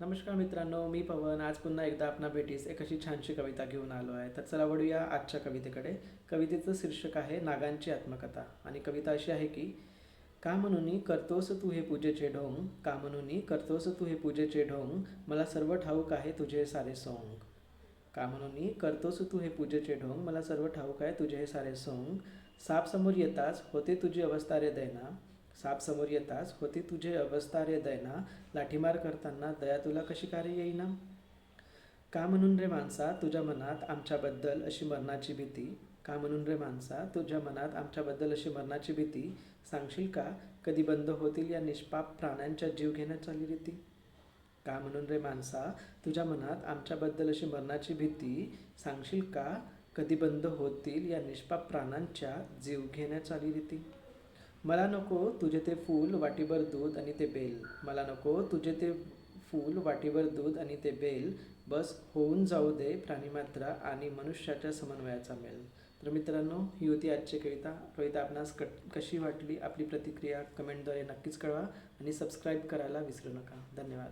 नमस्कार मित्रांनो मी पवन. आज पुन्हा एकदा आपणा भेटीस एक अशी छानशी कविता घेऊन आलो आहे. तर चला वळूया आजच्या कवितेकडे. कवितेचं शीर्षक आहे नागांची आत्मकथा. आणि कविता अशी आहे की का म्हणून करतोस तू हे पूजेचे ढोंग? का म्हणून करतोस तू हे पूजेचे ढोंग? मला सर्व ठाऊक आहे तुझे सारे सोंग. का म्हणून करतोस तू हे पूजेचे ढोंग? मला सर्व ठाऊक आहे तुझे हे सारे सोंग? साप समोर येताच होते तुझी अवस्था रे दैना. साप समोर येताच होते तुझे अवस्था रे दैना लाठीमार करताना दया तुला कशी कार्य येईना? का म्हणून रे माणसा तुझ्या मनात आमच्याबद्दल अशी मरणाची भीती? का म्हणून रे माणसा तुझ्या मनात आमच्याबद्दल अशी मरणाची भीती? सांगशील का? कधी बंद होतील या निष्पाप प्राण्यांच्या जीव घेण्यात चाली रीती? का म्हणून रे माणसा तुझ्या मनात आमच्याबद्दल अशी मरणाची भीती? सांगशील का? कधी बंद होतील या निष्पाप प्राणांच्या जीव घेण्याच्या रीती? मला नको तुझे ते फूल वाटीभर दूध आणि ते बेल. मला नको तुझे ते फूल वाटीभर दूध आणि ते बेल. बस होऊन जाऊ दे प्राणीमात्रा आणि मनुष्याच्या समन्वयाचा मेल. तर मित्रांनो ही होती आजची कविता. कविता आपणास कट कशी वाटली? आपली प्रतिक्रिया कमेंटद्वारे नक्कीच कळवा आणि सबस्क्राईब करायला विसरू नका. धन्यवाद.